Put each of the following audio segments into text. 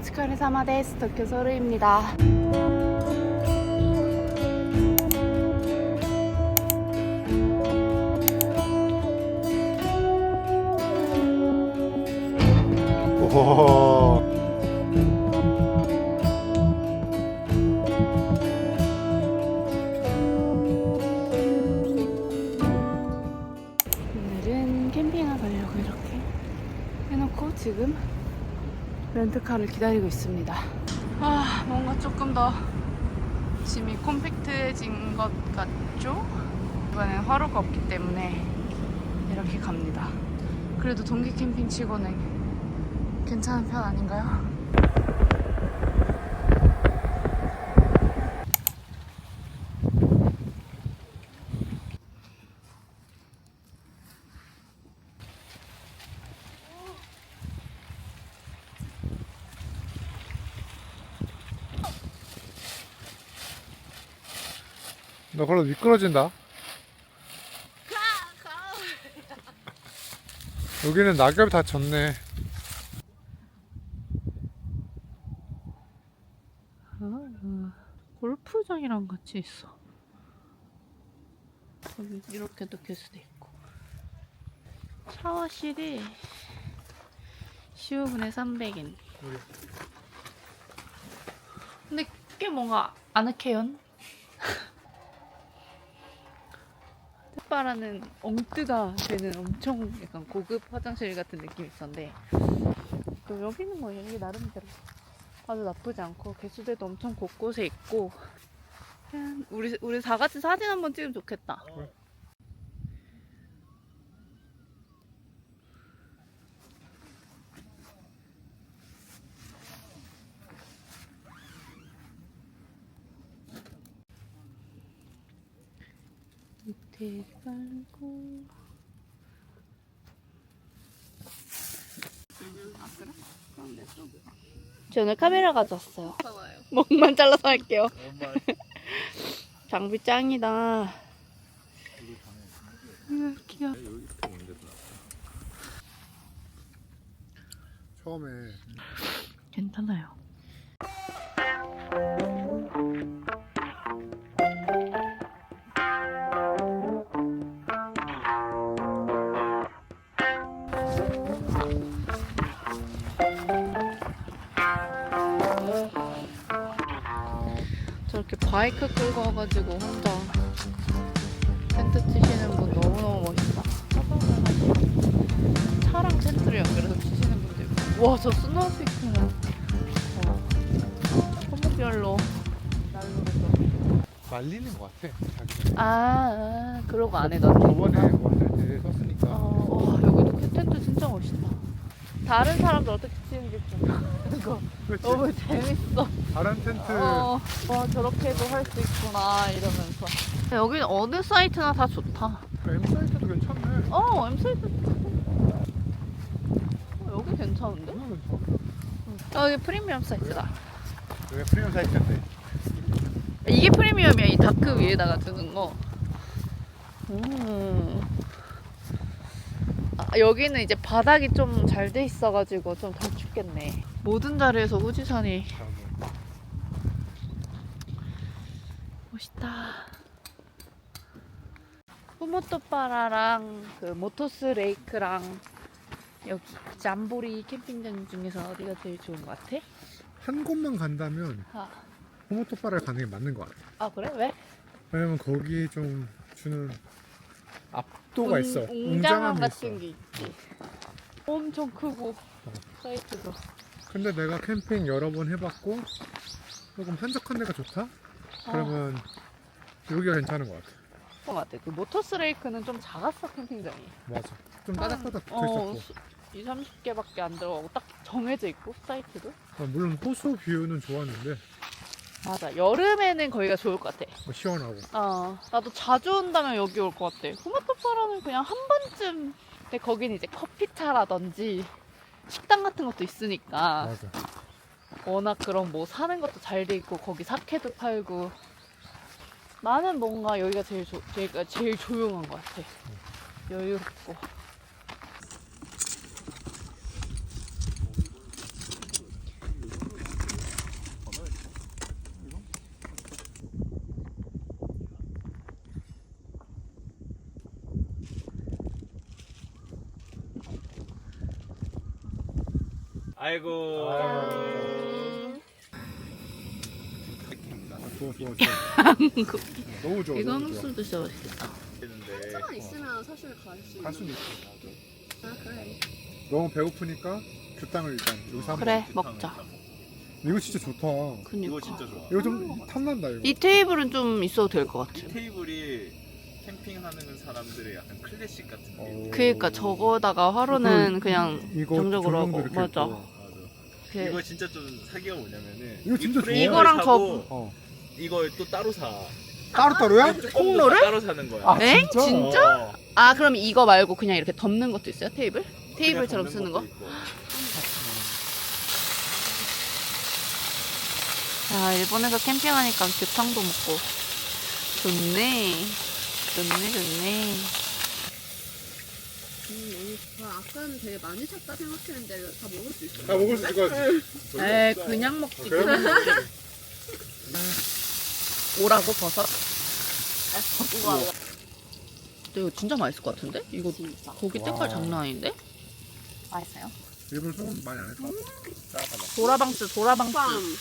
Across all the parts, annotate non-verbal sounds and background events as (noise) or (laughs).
오츠카레 사마데스 도쿄 소르입니다. 오. 오늘은 캠핑을 가려고 이렇게 해놓고 지금 렌트카를 기다리고 있습니다. 아, 뭔가 조금 더 짐이 콤팩트해진 것 같죠? 이번엔 화로가 없기 때문에 이렇게 갑니다. 그래도 동기 캠핑 치고는 괜찮은 편 아닌가요? 너 걸어 미끄러진다. 여기는 낙엽이 다 졌네. 아, 골프장이랑 같이 있어. 여기 이렇게도 개수도 있고. 샤워실이 15분에 300엔. 근데 꽤 뭔가 아늑해요. 뜻바라는 엉뜨가 되는 엄청 약간 고급 화장실 같은 느낌이 있었는데 또 여기는 뭐 여기 나름대로 아주 나쁘지 않고 개수대도 엄청 곳곳에 있고 우리 우리 다 같이 사진 한번 찍으면 좋겠다. 밑에 깔고 저 오늘 카메라 가져왔어요. 목만 잘라서 할게요. (laughs) 장비 짱이다. 으, 귀여워. 처음에 괜찮아요. 저렇게 바이크 끌고 와가지고 혼자 텐트 치시는 분 너무너무 멋있다. 차랑 텐트를 연결해서 치시는 분들. 있고. 와, 저 스노우피크는. 와. 손목별로 난로를 말리는 것 같아. 자기가. 아, 아, 그러고 안에 넣는 저번에 거구나. 왔을 때 썼으니까. 어, 와, 여기도 텐트 진짜 멋있다. 다른 사람들 어떻게 치는지 이거. 너무 재밌어. 다른 텐트 어, 와 저렇게도 할 수 있구나 이러면서. 여기는 어느 사이트나 다 좋다. M 사이트도 괜찮네. 어, M 사이트. 어, 여기 괜찮은데? 이거는 저- 어, 여기 프리미엄 사이트다. 왜 프리미엄 사이트인데? 이게 프리미엄이야 이 다크 위에다가 두는 거. 음. 아, 여기는 이제 바닥이 좀 잘 돼 있어가지고 좀 덜 춥겠네. 모든 자리에서 후지산이 멋있다. 후모토파라랑 그 모토스 레이크랑 여기 잠보리 캠핑장 중에서 어디가 제일 좋은 것 같아? 한 곳만 간다면 아, 호모토파를 가는 게 맞는 것 같아. 아 그래? 왜? 왜냐면 거기 좀 주는 압 도가 웅- 있어. 웅장함 웅장함이 같은 있어. 게 있지. 엄청 크고 사이트도. 근데 내가 캠핑 여러 번 해봤고 조금 한적한 데가 좋다? 그러면 여기가 괜찮은 것 같아. 것 같아. 그 모터스 레이크는 좀 작았어 캠핑장이. 맞아. 좀 따닥따닥 붙어 어, 있었고. 2, 30개밖에 안 들어가고 딱 정해져 있고 사이트도. 어, 물론 호수 뷰는 좋았는데 맞아. 여름에는 거기가 좋을 것 같아. 뭐 시원하고. 어, 나도 자주 온다면 여기 올 것 같아. 후마토파라는 그냥 한 번쯤. 근데 거기는 이제 커피차라든지 식당 같은 것도 있으니까 맞아. 워낙 그런 뭐 사는 것도 잘 돼 있고 거기 사케도 팔고 나는 뭔가 여기가 제일 조, 제일, 제일 조용한 것 같아. 여유롭고. 아이고. 좋아 좋아 좋아. 너무 좋아. 이거 너무 좋아. 한국술도 진짜 맛있겠다. 했는데 하나 있으면 사실 갈 수 있는. 갈 수는 있어. 아 그래. 너무 배고프니까 규탕을 일단 여기서 한번. 그래 먹자. 이거 진짜 좋다. 그니까. 이거 진짜 좋아. 이거 좀 탐난다 이거. 이 테이블은 좀 있어도 될 것 같아. 이 테이블이 캠핑하는 사람들의 약간 클래식 같은 게. 어. 그니까 저거다가 화로는 그냥 이거 정적으로 조명도 하고 이렇게 맞아. 있고. 맞아. 이렇게 이거 진짜 좀 사기가 뭐냐면은 이거 진짜 좋아. 이거랑 사고 어. 이걸 또 따로 사. 따로 따로야? 콩로를? 따로 사는 거야. 아 엥? 진짜? 진짜? 어. 아 그럼 이거 말고 그냥 이렇게 덮는 것도 있어요? 테이블? 테이블처럼 그냥 쓰는 덮는 거? 것도 있고. 아 일본에서 캠핑하니까 규탕도 먹고 좋네. 좋네 좋네. 음. 아까는 되게 많이 샀다 생각했는데 다 먹을 수 있어. 아 먹을 수 있을 것 같아. 에이 그냥 먹지. 그래? 오라고 버섯? 근데 이거 진짜 맛있을 것 같은데? 이거 진짜. 고기 와. 색깔 장난 아닌데? 맛있어요? 일본 소금 많이 안 했어. 도라방스 도라방스 빵.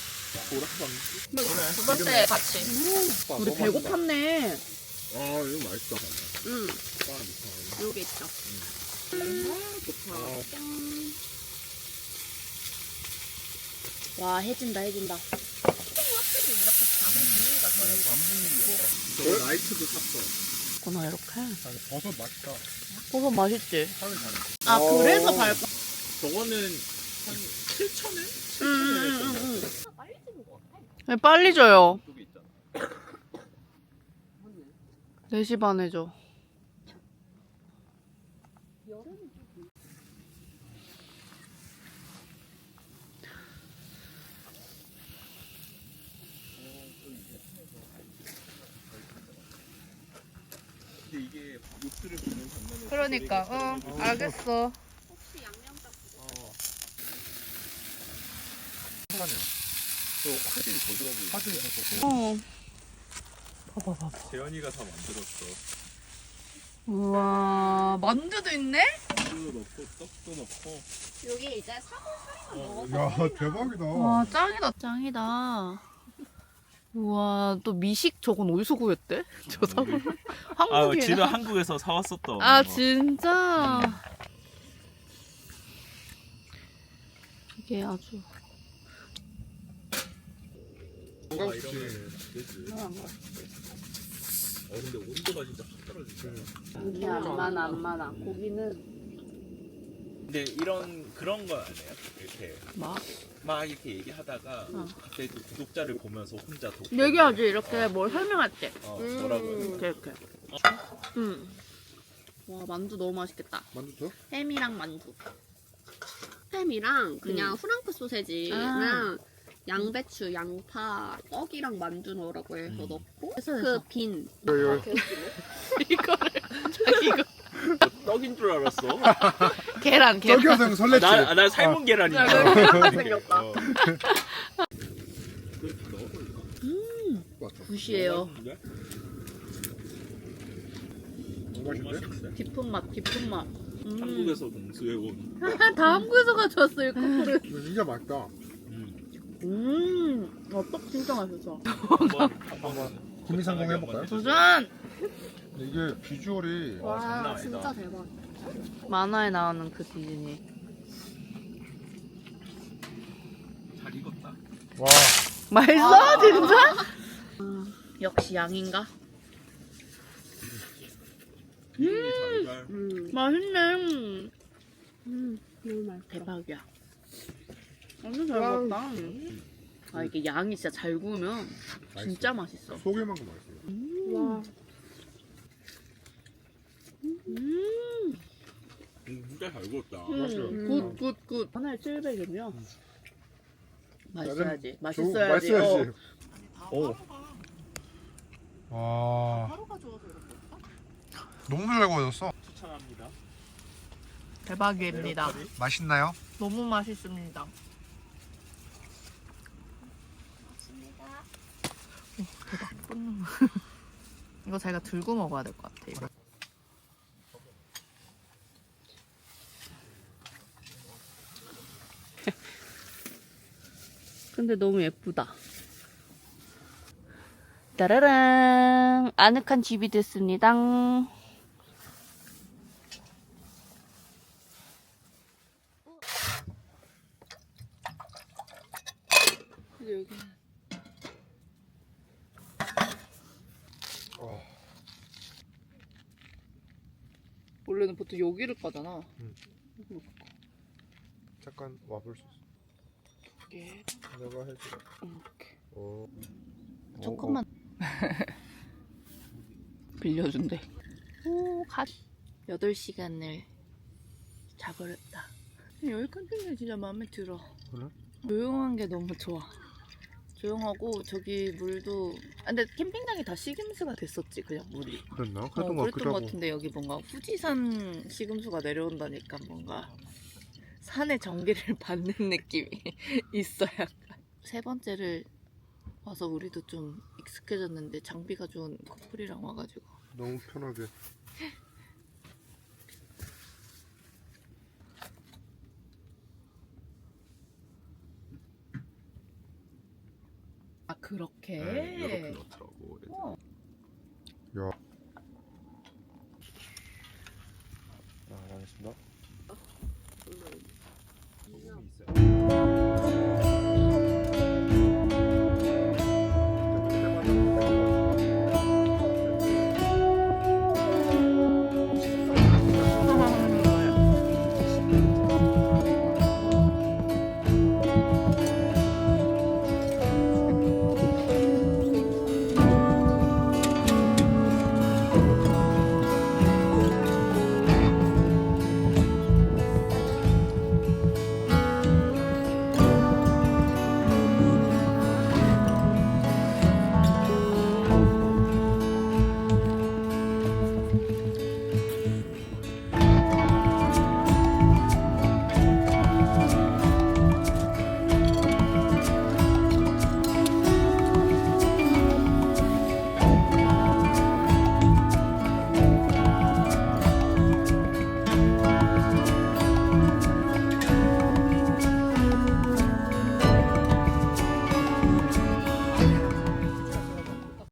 두 번째 같이 우리 배고팠네 아 이거 맛있다. 응. 여기 있죠. 와 해진다 해진다 저 라이트도 샀어. 구나 이렇게 버섯 맛있다. 버섯 맛있지? 향이. 아 어. 그래서 밟고 저거는 한 7천엔? 음, 7천엔 왜 빨리 줘요. 4시 반에 줘 그러니까 응 알겠어. 혹시 양념장 또 화질이 더 좋아 더 좋고. 어 봐봐 봐봐 재현이가 다 만들었어. 우와 만두도 있네? 우유도 넣고 떡도 넣고. 여기 이제 사골 야 대박이다. 와 짱이다 짱이다 우와 또 미식 저건 어디서 구했대? 저 사람 (laughs) 아, 한국에 지는 한국에서 사왔었던. 아 거. 진짜 이게 아주 아, 이러면 되지. 어, 근데 온도가 진짜 확 떨어지죠. 이게 안 많아 안 많아 고기는 근데 이런 그런 거 아니에요? 이렇게 막 막 이렇게 얘기하다가 어. 갑자기 또 구독자를 보면서 혼자 독. 얘기하지 이렇게 뭘 설명할 때 어, 음. 뭐라고요? 이렇게 이렇게 음와 만두 너무 맛있겠다 만두 줘? 햄이랑 만두 햄이랑 그냥 음. 프랑크 소세지랑 양배추, 양파, 떡이랑 만두 넣으라고 해서 음. 넣고 그. 빈 이거 (laughs) 이거를 자기 이거 (laughs) 떡인 줄 알았어. (laughs) 계란 계란 떡이어서 형 설렜지. 나, 나 삶은 계란인 줄 야, 알았어. 생겼다. 어. 맞죠. 굿이에요 맛있는데? 깊은 맛 깊은 맛 음. 한국에서 공수해온. 다 한국에서 가져왔어 이 커플을 이거 진짜 맛있다. 음. 음, 어, 떡 진짜 맛있어. 한번 한번 구미 상공 해볼까요? 도전! 이게 비주얼이 와, 장난 와 아니다. 진짜 대박. 만화에 나오는 그 디즈니. 잘 익었다. 와 맛있어? 진짜? 역시 양인가? 음. 잘 음, 맛있네. 음, 너무 맛있다. 대박이야. 완전 잘 와. 먹었다. 아, 이게 양이 진짜 잘 구우면 진짜 맛있어. 소개만큼 맛있어요. 와, 음, 음, 진짜 잘 익었다. 음, 굿, 굿, 굿. 하나에 700이면 맛있어야지. 조- 맛있어야지. 맛있어야지. 오. 와 하루가 좋아서 이렇게. 너무 잘 구워졌어. 추천합니다. 어, 대박입니다. 맛있나요? 너무 맛있습니다. 어. (laughs) 이거 자기가 들고 먹어야 될 것 같아. 이거. (laughs) 근데 너무 예쁘다. 따라랑 아늑한 집이 됐습니다. 여기 원래는 보통 여기를 까잖아. 잠깐 와볼 수 있어. 이게 내가 해줘. 이렇게 오. 조금만 (laughs) 빌려준대. 오, 갓 8시간을 자버렸다. 여기 캠핑장 진짜 마음에 들어. 그래? 조용한 게 너무 좋아. 조용하고 저기 물도 아, 근데 캠핑장이 다 시금수가 됐었지 그냥 물이 그랬나? 어, 그랬던 것 그랬던 같기도 것 하고. 같은데 여기 뭔가 후지산 시금수가 내려온다니까 뭔가 산의 전기를 (laughs) 받는 느낌이 (laughs) 있어 약간 세 번째를 와서 우리도 좀 익숙해졌는데 장비가 좋은 커플이랑 와가지고 너무 편하게. (laughs) 그렇게 네, 이렇게 넣더라고. 어. 야. 아, 알겠습니다. 소금이 있어요.